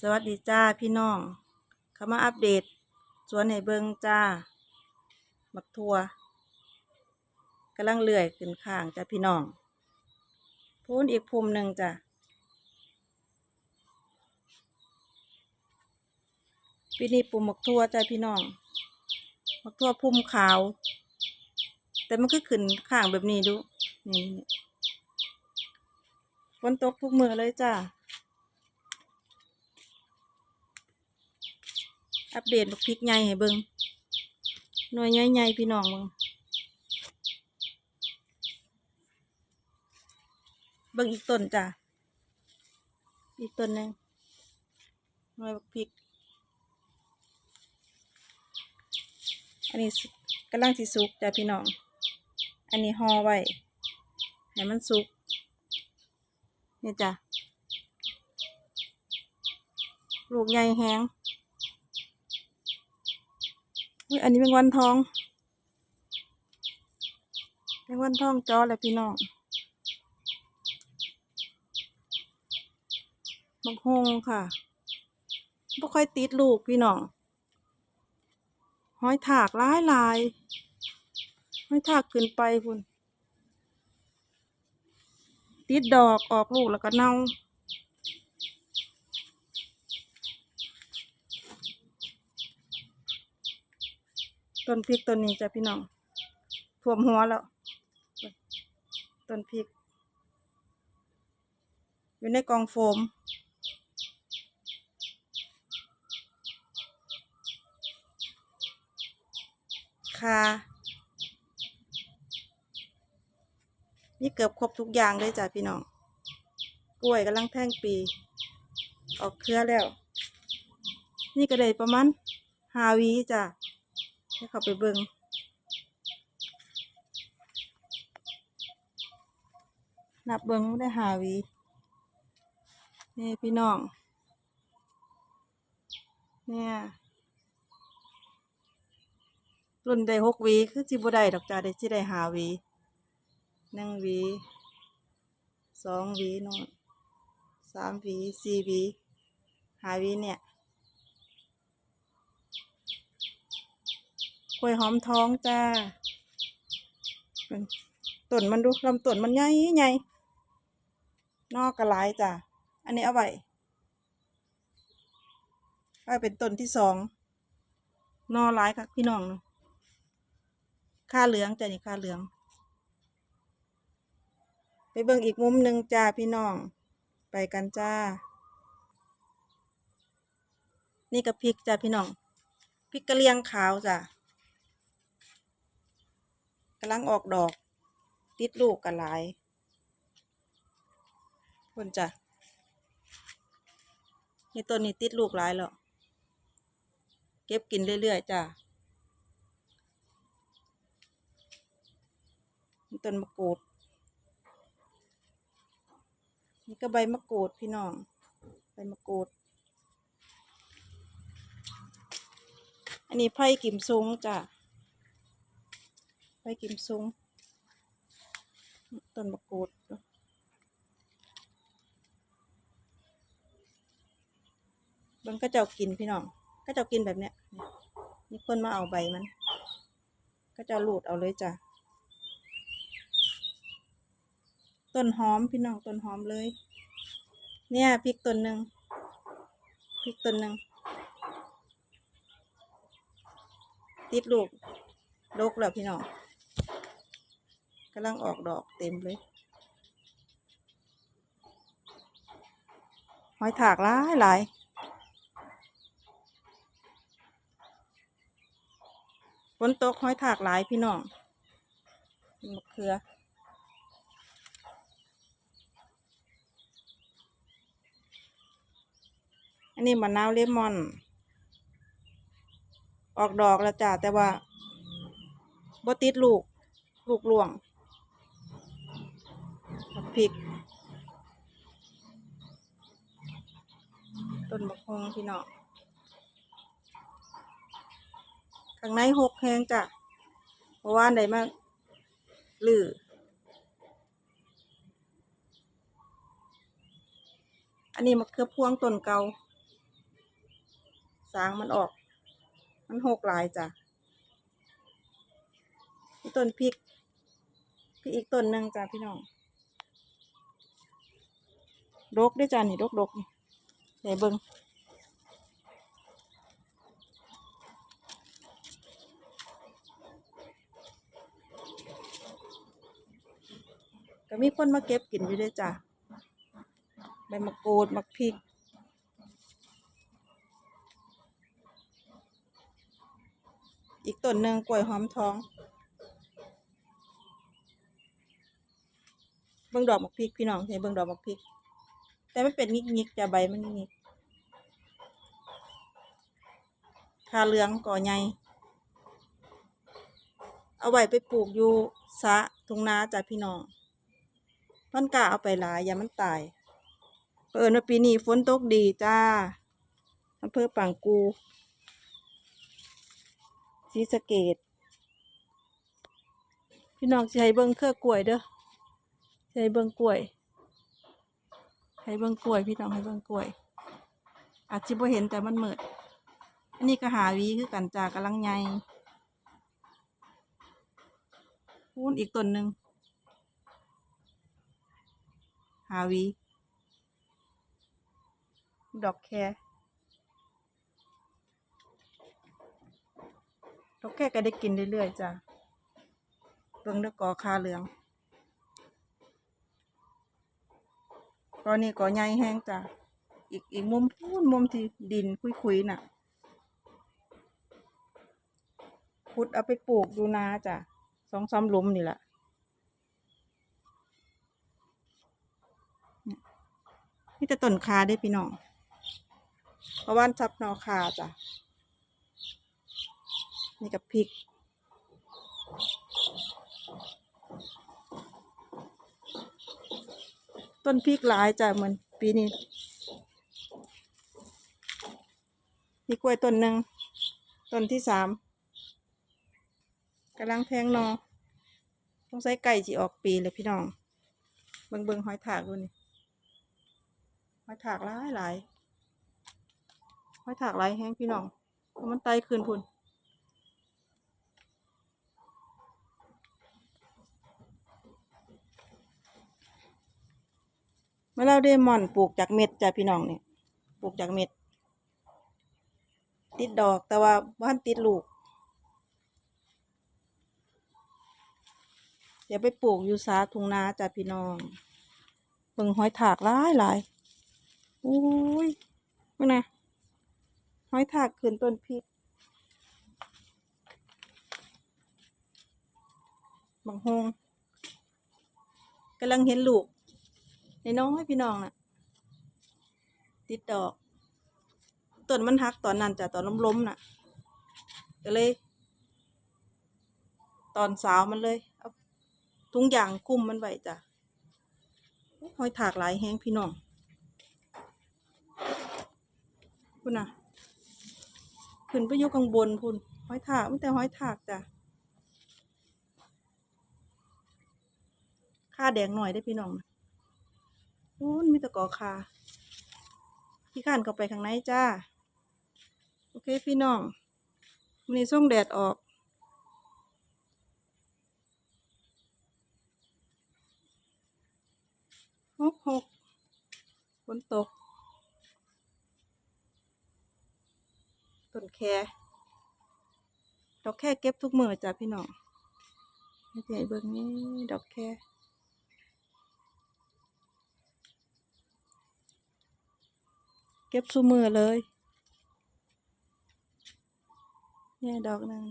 สวัสดีจ้าพี่น้องเข้ามาอัปเดต สวนให้เบิงจ้ามักทัวกำลังเลื่อยขึ้นข้างจ้าพี่น้องพูนอีกภูมิหนึ่งจ้ะปีนี้ปลูกมักทัวจ้าพี่น้องมักทัวพุ่มขาว แต่มันก็ขึ้นข้างแบบนี้ดูนี่ฝนตกทุกมือเลยจ้า อัปเดตบักพริกใหญ่ให้เบิ่งหน่วยใหญ่ๆพี่น้องเบิงเบิงอีกต้นจ้ะอีกต้นหนึงหน่วยบักพริก อันนี้กำลังสิสุกจ้ะพี่น้อง อันนี้ห่อไว้ให้มันสุกนี่จ้ะลูกใหญ่แฮง อุ๊ยอันนี้เป็นวันทองเป็นวันทองจอแหละพี่น้องบักฮงค่ะบ่ค่อยติดลูกพี่น้องห้อยถากหลายหลายห้อยถากขึ้นไปพุ่นติดดอกออกลูกแล้วก็เน่า ต้นพริกต้นนี้จ้ะพี่น้องท่วมหัวแล้ว ต้นพริก อยู่ในกองโฟมคานี่เกือบครบทุกอย่างเลยจ้ะพี่น้อง กล้วยกำลังแท่งปี ออกเครือแล้ว นี่ก็เลยประมาณหาวีจ้ะ ให้เขาไปเบิงนับเบิงได้หาวีนี่พี่น้อง เนี่ยรุ่นได้หกวีคือจิบุได้ดอกจ้าได้จิได้หาวีหนึ่งวีสองวีโนอนสามวีสี่วีหาวีเนี่ย กล้วยหอมท้องจ้าเป็นต้นมันดูลำต้นมันใหญ่ใหญ่นอกกระหลจ้ะ อันนี้เอาไว้ไว้เป็นต้นที่สองนอหลายค่ะพี่น้องค่าเหลืองจ้ะนี่ค่าเหลือง ไปเบิ่งอีกมุมหนึ่งจ้าพี่น้อง ไปกันจ้า นี่กับพริกจ้าพี่น้อง พริกกระเลียงขาวจ้ะ กำลังออกดอก ติดลูกกันหลายคนจ้ะนี่ต้นนี้ติดลูกหลายแล้ว เก็บกินเรื่อยๆจ้ะนี่ต้นมะกรูด นี่ก็ใบมะกรูดพี่น้อง ใบมะกรูด อันนี้ไผ่กิมซุงจ้ะ ไปกิมซุงต้นมะกรูดมันก็จะกินพี่น้อง ก็จะกินแบบเนี้ยมีคนมาเอาใบมัน ก็จะหลูดเอาเลยจ้ะ ต้นหอมพี่น้องต้นหอมเลย เนี่ยพริกต้นหนึ่งพริกต้นหนึ่งติดลูกดกแล้วพี่น้อง กำลังออกดอกเต็มเลย หอยถากหลายหลายฝนตกหอยถากหลายพี่น้องมะเขืออันนี้มะนาวเลมอน ออกดอกแล้วจ้าแต่ว่าบ่ติดลูก ลูกหลวง พริก ต้นบักฮงพี่น้องข้างในหกแหงจ้ะเพราะว่าได้มาลืออันนี้มะเขือพวงต้นเก่าสางมันออก มันหกลายจ้ะต้นพริกพริกอีกต้นหนึ่งจ้ะพี่น้อง ดกด้วยจ้ะนี่ดกดกนี่ใส่เบิ้งก็มีคนมาเก็บกินอยู่ด้วยจ้ะใบมะกรูดมะพริกอีกต้นหนึ่งกล้วยหอมทองเบิ่งดอกมะพริกพี่น้องเห็นเบิ่งดอกมะพริก แต่ไมันเป็นงิกๆจะใบมันงิกคาเหลืองก่อใหญ่เอาไว้ไปปลูกอยู่สะทุงนาจ้ะพี่น้องมันกล้าเอาไปหลายอย่ามันตายเปิดว่าปีนี้ฝนตกดีจ้าอำเภอปางกูศรีสะเกดพี่น้องให้เบิ่งเครือกล้วยเด้อให้เบิ่งกล้วย ให้เบิ่งกล้วยพี่น้องให้เบิ่งกล้วย อาจจะบ่เห็นแต่มันมืดอันนี้ก็หาวีคือกันจากำลังใหญ่พูนอีกต้นหนึ่งหาวี ดอกแคดอกแคก็ได้กินเรื่อยๆจ้ะเบิ่งด้อกอคาเหลือง ตอนนี้ก็ใหญ่แห้งจ้ะอีกอีกมุมพูนมุมที่ดินคุยๆน่ะขุดเอาไปปลูกดูนาจ้ะสองสามลุมนี่แหละนี่ยนี่แต่ต้นคาได้พี่น้องเพราะว่านซับนอคาจ้ะนี่กับพริก ต้นพริกหลายจ้ะเหมือนปีนี้นี่กล้วยต้นหนึ่งต้นที่สามกำลังแทงนอต้องใส่ไก่จีออกปีเลยพี่น้อง เบิงเบิงหอยถากดูนี่หอยถากหลายหลายหอยถากหลายแห้งพี่น้องเพราะมันไตคืนพุ่น เมื่อเราได้ม่อนปลูกจากเม็ดจ้ะพี่น้องเนี่ยปลูกจากเม็ด ติดดอกแต่ว่าบ้านติดลูก เดี๋ยวไปปลูกอยู่สาทุ่งนาจ้ะพี่น้องเบิ่งหอยถากหลายหลายอุ้ยเมื่อไงหอยถากขึ้นต้นพริกบางฮงกำลังเห็นลูก ในน้องให้พี่น้องน่ะ ติดดอกต้นมันหักตอนนั้นจ้ะตอนล้มๆน่ะ ก็เลย ตอนสาวมันเลยเอาทุงยางคลุมมันไว้จ้ะหอยถากหลายแห้งพี่น้องพุ่นน่ะ ขึ้นไปอยู่ข้างบนพุ่นหอยถากไม่แต่หอยถากจ้ะค่าแดงหน่อยได้พี่น้องนะ โอ้ยมีตะกอคาพี่ข้านเข้าไปข้างในจ้า โอเคพี่น้องวันนี้ส่งแดดออกหกหกฝนตกต้นแคดอกแค่เก็บทุกมือจ้ะพี่น้องให้ใหญ่เบิ่งนี่ดอกแค่ เก็บสุมือเลย เนี่ยดอกหนึง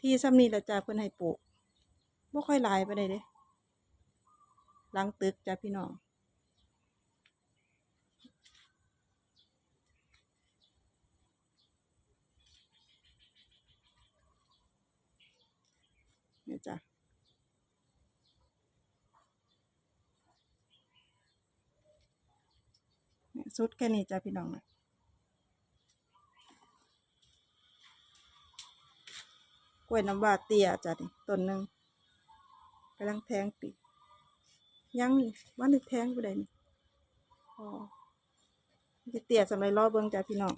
ที่ซ้ำนี่แหละจ้าเพิ่นให้ปลูกบ่ค่อยหลายไปเลยเด้หลังตึกจ้าพี่น้อง เนี่ยจ้ะเนี่ย สุดแค่นี้จ้ะพี่น้องนะกล้วยน้ำว้าเตี้ยจ้ะนี่ต้นหนึ่งกำลังแทงปียังนี่วันนี้แทงไปได้นี่อ๋อจะเตี่ยสำหรับรอเบิ่งจ้ะพี่น้อง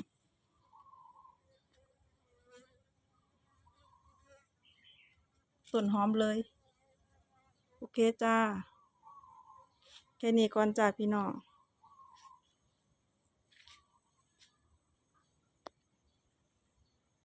ส่วนหอมเลย โอเคจ้า แค่นี้ก่อนจ้าพี่น้อง